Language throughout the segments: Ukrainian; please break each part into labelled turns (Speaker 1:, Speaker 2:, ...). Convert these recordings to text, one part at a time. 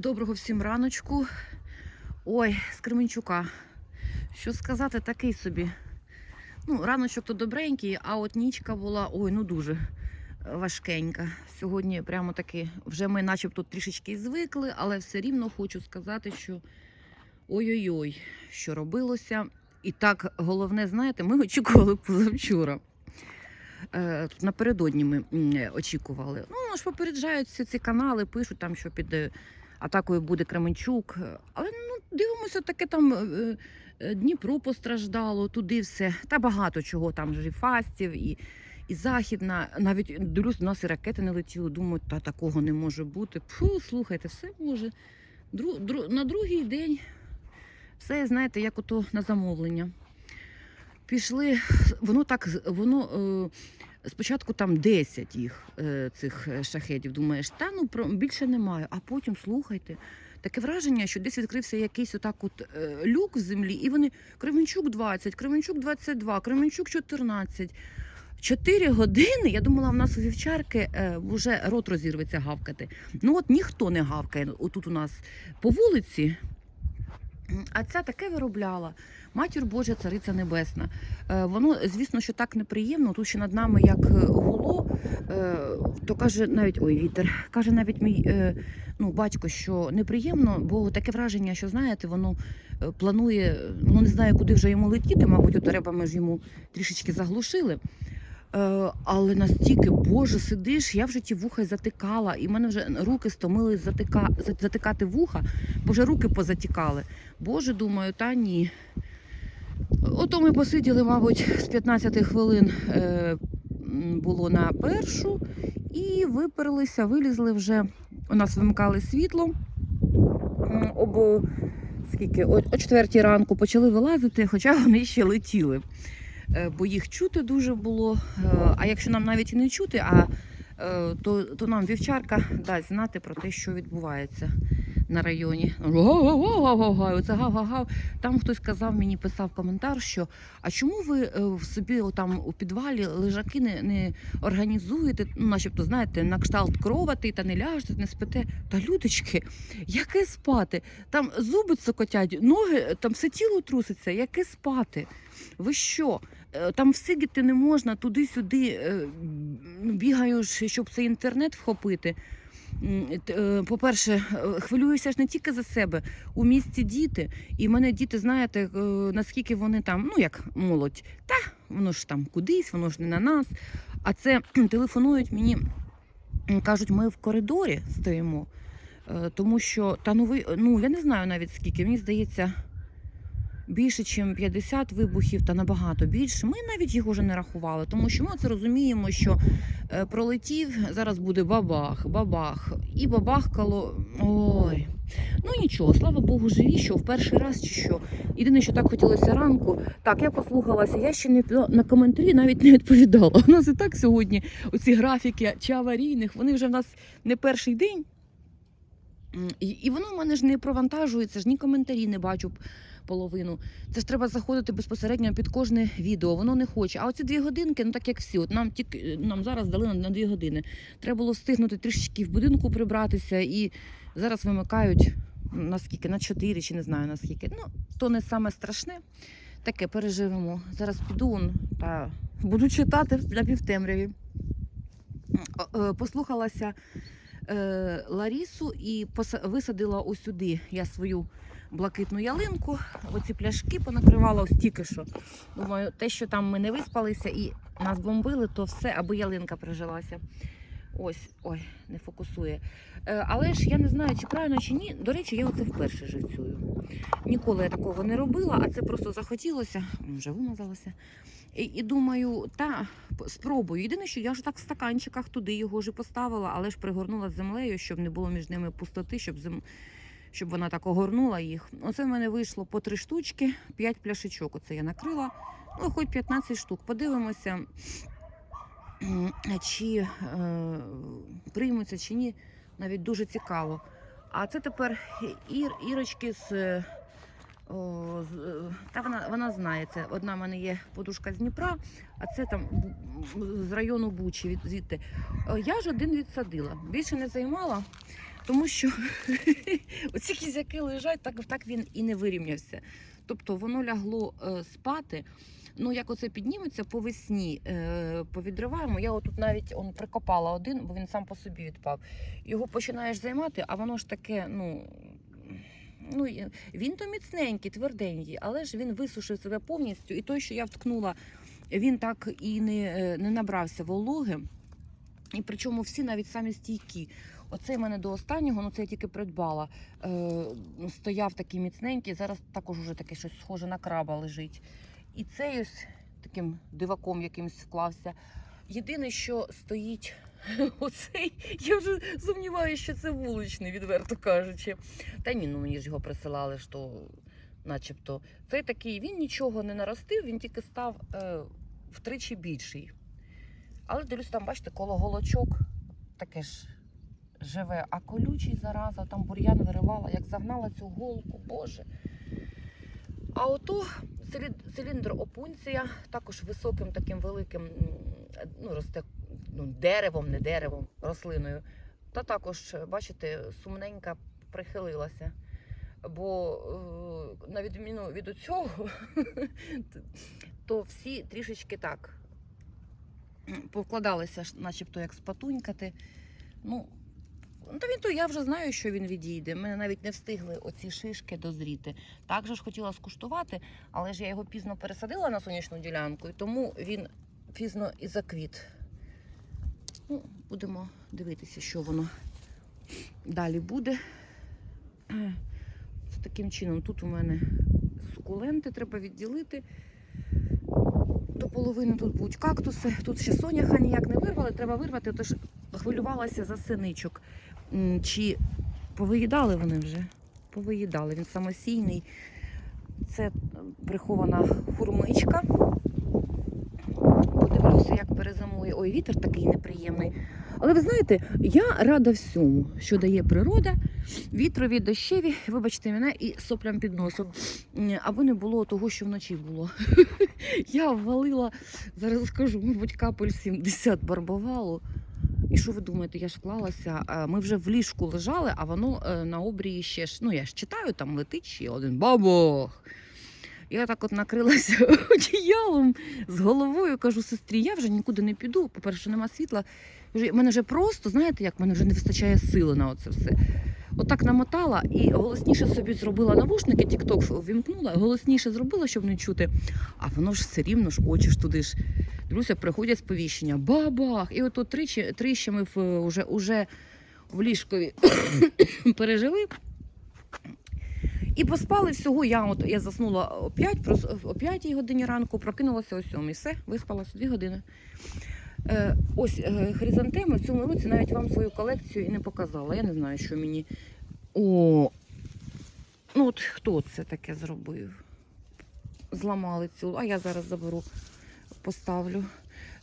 Speaker 1: Доброго всім раночку. Ой, з Кременчука. Що сказати, такий собі. Ну, раночок то добренький, а от нічка була ой, ну дуже важкенька. Сьогодні прямо таки, вже ми начебто трішечки звикли, але все рівно хочу сказати, що ой-ой-ой, що робилося. І так, головне, знаєте, ми очікували позавчора. Е, Тут напередодні ми е, очікували. Ну, ж попереджають всі ці канали, пишуть там, що під е, атакою буде Кременчук. Але ну, дивимося, таке там е, е, Дніпро постраждало, туди все. Та багато чого там ж і фастів, і, і західна. Навіть дивлюсь, у нас і ракети не летіли. Думаю, та такого не може бути. Фу, слухайте, все може. Дру, дру, на другий день все, знаєте, як ото на замовлення. Пішли, воно так, воно е, спочатку там 10 їх, е, цих е, шахедів. Думаєш, та ну більше немає. А потім слухайте. Таке враження, що десь відкрився якийсь отак от е, люк в землі, і вони Кременчук 20, Кременчук 22, Кременчук 14. Чотири години. Я думала, в нас у вівчарки вже рот розірветься гавкати. Ну от ніхто не гавкає. Отут у нас по вулиці. А ця таке виробляла. Матір Божа, цариця небесна. Е, Воно, звісно, що так неприємно. Тут ще над нами як е, гуло, е, то каже навіть ой, вітер. Каже навіть мій ну, батько, що неприємно, бо таке враження, що знаєте, воно планує, ну не знаю, куди вже йому летіти, мабуть, от треба ми ж йому трішечки заглушили. Е, Але настільки, Боже, сидиш, я вже ті вуха затикала, і в мене вже руки стомили затика, затикати вуха, бо вже руки позатікали. Боже, думаю, та ні. Ото ми посиділи, мабуть, з 15 хвилин е, було на першу, і виперлися, вилізли вже. У нас вимикали світло. М, Обо скільки? О четвертій ранку почали вилазити, хоча вони ще летіли. Е, Бо їх чути дуже було. Е, А якщо нам навіть і не чути, а е, то, то нам вівчарка дасть знати про те, що відбувається на районі. Оце гав-гав-гав. Там хтось казав, мені писав коментар, що а чому ви в собі там у підвалі лежаки не, не організуєте, ну, начебто, знаєте, на кшталт кровати та не ляжете, не спите. Та людочки, яке спати? Там зуби цокотять, ноги, там все тіло труситься, яке спати? Ви що? Е, Там всидіти не можна, туди-сюди е, бігаєш, щоб цей інтернет вхопити. Е, По-перше, хвилююся ж не тільки за себе. У місті діти, і в мене діти, знаєте, наскільки вони там, ну як молодь, та воно ж там кудись, воно ж не на нас. А це телефонують мені, кажуть, ми в коридорі стоїмо. Тому що та ну ви, ну я не знаю навіть скільки, мені здається. Більше, ніж 50 вибухів та набагато більше. Ми навіть їх уже не рахували, тому що ми це розуміємо, що е, пролетів, зараз буде бабах, бабах і бабахкало. Ой. Ну нічого, слава Богу, живі, що в перший раз чи що. Єдине, що так хотілося ранку. Так, я послухалася, я ще не на коментарі навіть не відповідала. У нас і так сьогодні оці графіки чи аварійних, вони вже в нас не перший день. І, і воно в мене ж не провантажується, ж ні коментарі не бачу половину. Це ж треба заходити безпосередньо під кожне відео. Воно не хоче. А оці дві годинки, ну так як всі, от нам тільки нам зараз дали на, на дві години. Треба було встигнути трішечки в будинку прибратися, і зараз вимикають на скільки, на чотири чи не знаю на скільки. Ну, то не саме страшне. Таке переживемо. Зараз піду та буду читати на півтемряві. Е, е, Послухалася е, Ларісу і висадила ось сюди я свою блакитну ялинку. Оці пляшки понакривала ось тільки що. Думаю, те, що там ми не виспалися і нас бомбили, то все, аби ялинка прижилася. Ось, ой, не фокусує. Е, але ж я не знаю, чи правильно, чи ні. До речі, я оце вперше живцюю. Ніколи я такого не робила, а це просто захотілося, вже вимазалося. І, і думаю, та спробую. Єдине, що я ж так в стаканчиках туди його і поставила, але ж пригорнула землею, щоб не було між ними пустоти, щоб зем... щоб вона так огорнула їх. Оце в мене вийшло по три штучки, п'ять пляшечок. Оце я накрила. Ну, хоч 15 штук. Подивимося, чи е, приймуться чи ні. Навіть дуже цікаво. А це тепер ір, ірочки з. е, О, е, та вона, вона знає це. Одна в мене є подушка з Дніпра, а це там з району Бучі від звідти. Е, Я ж один відсадила. Більше не займала. Тому що оці кізяки лежать, так, так він і не вирівнявся. Тобто воно лягло е, спати. Ну, як оце підніметься по весні, е, повідриваємо. Я отут навіть он, прикопала один, бо він сам по собі відпав. Його починаєш займати, а воно ж таке, ну. Ну, він то міцненький, тверденький, але ж він висушив себе повністю. І той, що я вткнула, він так і не, е, не набрався вологи. І причому всі навіть самі стійкі. Оцей в мене до останнього, ну це я тільки придбала. Е, стояв такий міцненький, зараз також уже таке щось схоже на краба лежить. І цей ось таким диваком якимось вклався. Єдине, що стоїть оцей, я вже сумніваюся, що це вуличний, відверто кажучи. Та ні, ну мені ж його присилали, що начебто. Цей такий, він нічого не наростив, він тільки став е, втричі більший. Але дивлюсь, там, бачите, коло голочок таке ж живе, а колючий зараза, там бур'ян виривала, як загнала цю голку, боже. А ото циліндр опунція, також високим таким великим, ну, росте ну, деревом, не деревом, рослиною. Та також, бачите, сумненька прихилилася. Бо е, на відміну від цього, то всі трішечки так повкладалися, начебто як спатунькати. Ну, ну, та він то я вже знаю, що він відійде. Мене навіть не встигли оці шишки дозріти. Так же ж хотіла скуштувати, але ж я його пізно пересадила на сонячну ділянку, і тому він пізно і заквіт. Ну, будемо дивитися, що воно далі буде. Це таким чином. Тут у мене сукуленти треба відділити. До половини тут будуть кактуси. Тут ще соняха ніяк не вирвали, треба вирвати, тож хвилювалася за синичок. Чи повиїдали вони вже? Повиїдали. Він самосійний. Це е, прихована хурмичка. Подивлюся, як перезимує. Ой, вітер такий неприємний. Але ви знаєте, я рада всьому, що дає природа, вітрові, дощеві, вибачте мене, і соплям під носом. Аби не було того, що вночі було. Я ввалила, зараз скажу, мабуть, капель 70 барбовалу. І що ви думаєте, я ж вклалася. Ми вже в ліжку лежали, а воно е, на обрії ще ж. Ну, я ж читаю, там летить ще один бабах. Я так от накрилася одіялом з головою, кажу сестрі, я вже нікуди не піду. По-перше, нема світла. У Мене вже просто, знаєте, як мене вже не вистачає сили на оце все. Отак намотала і голосніше собі зробила навушники, тік-ток вімкнула, голосніше зробила, щоб не чути. А воно ж все рівно ж очі ж туди ж. Дивлюся, приходять сповіщення. Бабах! І от тричі, тричі ми в, уже, уже в ліжкові пережили. І поспали всього. Я от я заснула о 5, о 5 годині ранку, прокинулася о 7. Все, виспалася 2 години. Е, ось е, хризантеми в цьому році навіть вам свою колекцію і не показала. Я не знаю, що мені. О, ну от хто це таке зробив? Зламали цю, а я зараз заберу, поставлю.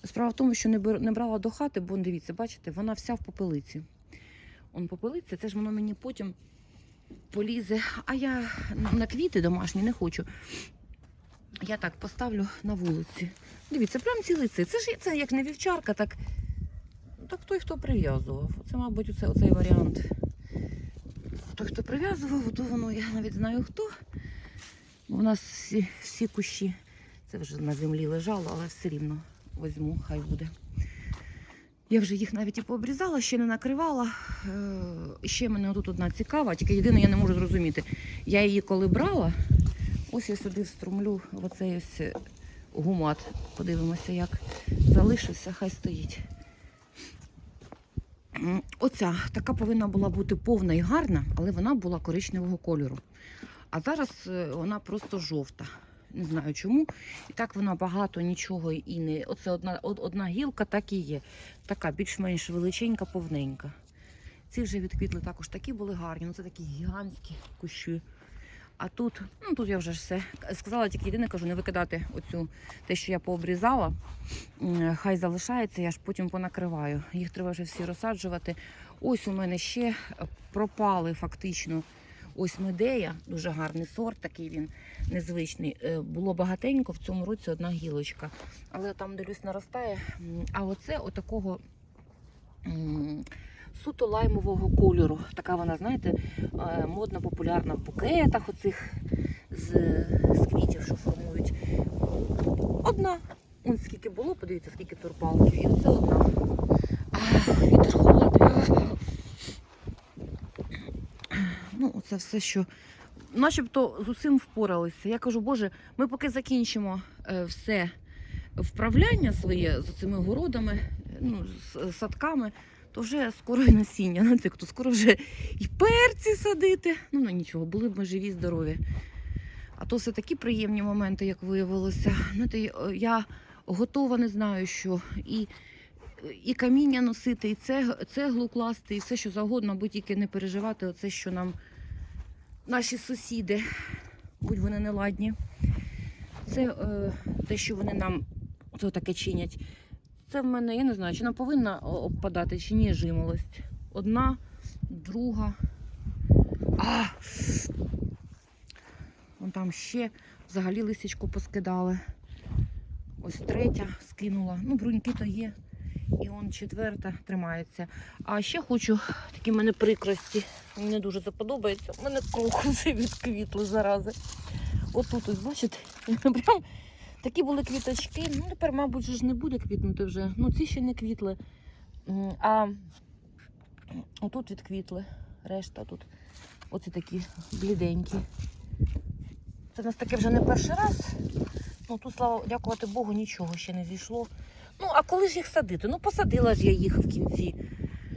Speaker 1: Справа в тому, що не, брала до хати, бо дивіться, бачите, вона вся в попелиці. Он попелиця, це ж воно мені потім полізе. А я на квіти домашні не хочу. Я так поставлю на вулиці. Дивіться, прям цілий цей. Це ж це як не вівчарка, так, так той, хто прив'язував. Це, мабуть, оце, оцей варіант. Той, хто прив'язував, то воно я навіть знаю хто. У нас всі, всі кущі. Це вже на землі лежало, але все рівно візьму, хай буде. Я вже їх навіть і пообрізала, ще не накривала. Е, ще мене тут одна цікава, тільки єдине, я не можу зрозуміти. Я її коли брала, ось я сюди вструмлю оцей ось е, гумат. Подивимося, як залишився, хай стоїть. Оця така повинна була бути повна і гарна, але вона була коричневого кольору. А зараз е, вона просто жовта. Не знаю чому. І так вона багато нічого і не. Оце одна, одна гілка, так і є. Така більш-менш величенька, повненька. Ці вже відквітли також такі були гарні. Ну це такі гігантські кущі. А тут, ну тут я вже все сказала, тільки єдине кажу, не викидати оцю те, що я пообрізала. Хай залишається, я ж потім понакриваю. Їх треба вже всі розсаджувати. Ось у мене ще пропали фактично. Ось медея, дуже гарний сорт, такий він незвичний. Е, Було багатенько, в цьому році одна гілочка. Але там, дивлюсь, наростає. А оце отакого суто лаймового кольору. Така вона, знаєте, е, модна, популярна в букетах оцих з, з квітів, що формують. Одна. Ось скільки було, подивіться, скільки турпалків. І оце одна. Вітер холодний. Ну, оце все, що. Начебто з усім впоралися. Я кажу, Боже, ми поки закінчимо е, все вправляння своє з цими городами, ну, з садками, то вже скоро і насіння. Знаєте, то скоро вже і перці садити. Ну, ну нічого, були б ми живі, здорові. А то все такі приємні моменти, як виявилося. Знаєте, е, я готова, не знаю що. І, і каміння носити, і цеглу класти, і все, що завгодно, аби тільки не переживати оце, що нам наші сусіди, будь вони неладні. Це е, те, що вони нам це таке чинять. Це в мене, я не знаю, чи вона повинна обпадати, чи ні, жимолость. Одна, друга. А! Вон там ще взагалі лисичку поскидали. Ось третя скинула. Ну, бруньки то є. І он четверта тримається. А ще хочу такі в мене прикрості. Мені дуже заподобається. У мене крокуси відквітли зарази. Отут, ось бачите, прям такі були квіточки. Ну, тепер, мабуть, ж не буде квітнути вже. Ну, ці ще не квітли. А отут відквітли. Решта тут. Оці такі бліденькі. Це в нас таке вже не перший раз. Ну тут, слава дякувати Богу, нічого ще не зійшло. Ну, а коли ж їх садити? Ну, посадила ж я їх в кінці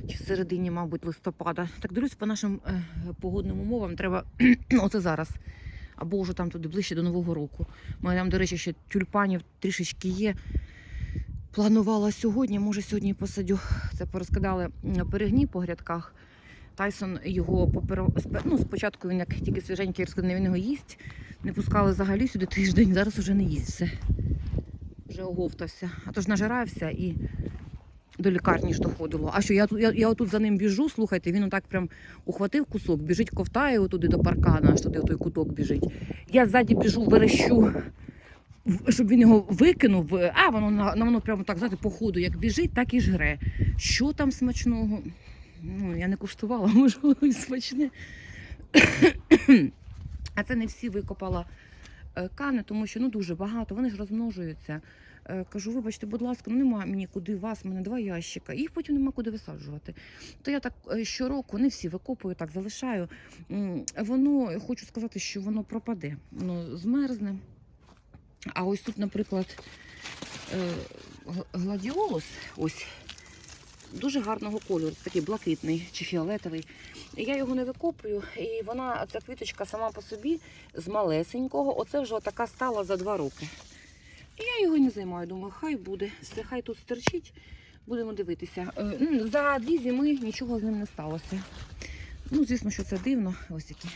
Speaker 1: чи в середині, мабуть, листопада. Так дивлюсь, по нашим е, погодним умовам треба оце зараз. Або вже там туди ближче до Нового року. У мене там, до речі, ще тюльпанів трішечки є. Планувала сьогодні, може сьогодні посадю. Це порозкидали перегні по грядках. Тайсон його попер... ну, спочатку він як тільки свіженький розкиданий, він його їсть. Не пускали взагалі сюди тиждень, зараз вже не їсть все. Вже оговтався. А то ж нажирався і до лікарні ж доходило. А що я тут я, я отут за ним біжу, слухайте, він отак прям ухватив кусок, біжить, ковтає отуди до паркана, аж туди той куток біжить. Я ззаді біжу, верещу, щоб він його викинув. А воно на- воно прямо так, знаєте, по ходу, як біжить, так і жре. Що там смачного? Ну, я не куштувала, можливо, і смачне. А це не всі викопала е, кани, тому що ну дуже багато, вони ж розмножуються. Е, Кажу, вибачте, будь ласка, ну нема мені куди вас, в мене два ящика, їх потім нема куди висаджувати. То я так е, щороку не всі викопую, так залишаю. Воно, хочу сказати, що воно пропаде, воно змерзне. А ось тут, наприклад, е, гладіолус, ось дуже гарного кольору, такий блакитний чи фіолетовий. Я його не викопую, і вона, ця квіточка сама по собі з малесенького, оце вже така стала за два роки. І я його не займаю, думаю, хай буде, все хай тут стерчить, будемо дивитися. Е, За дві зими нічого з ним не сталося. Ну, звісно, що це дивно, ось які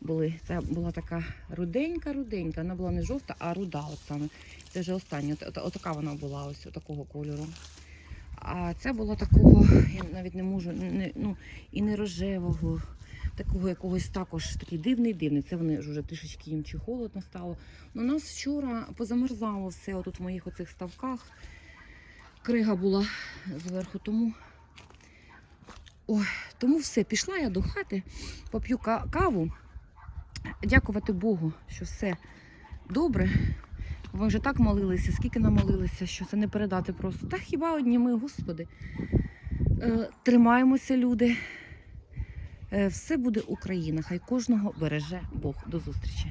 Speaker 1: були. Це була така руденька-руденька, вона була не жовта, а руда. От саме. Це вже остання. От, от, отака вона була, ось такого кольору. А ця була такого, я навіть не можу, не, ну, і не рожевого, такого якогось також такий дивний дивний. Це вони ж вже трішечки їм чи холодно стало. Ну, У нас вчора позамерзало все отут в моїх оцих ставках. Крига була зверху, тому. Ой, тому все, пішла я до хати, поп'ю каву. Дякувати Богу, що все добре. Ви вже так молилися, скільки намолилися, що це не передати просто. Та хіба одні ми, Господи. Е, тримаємося, люди. Е, все буде Україна. Хай кожного береже Бог. До зустрічі.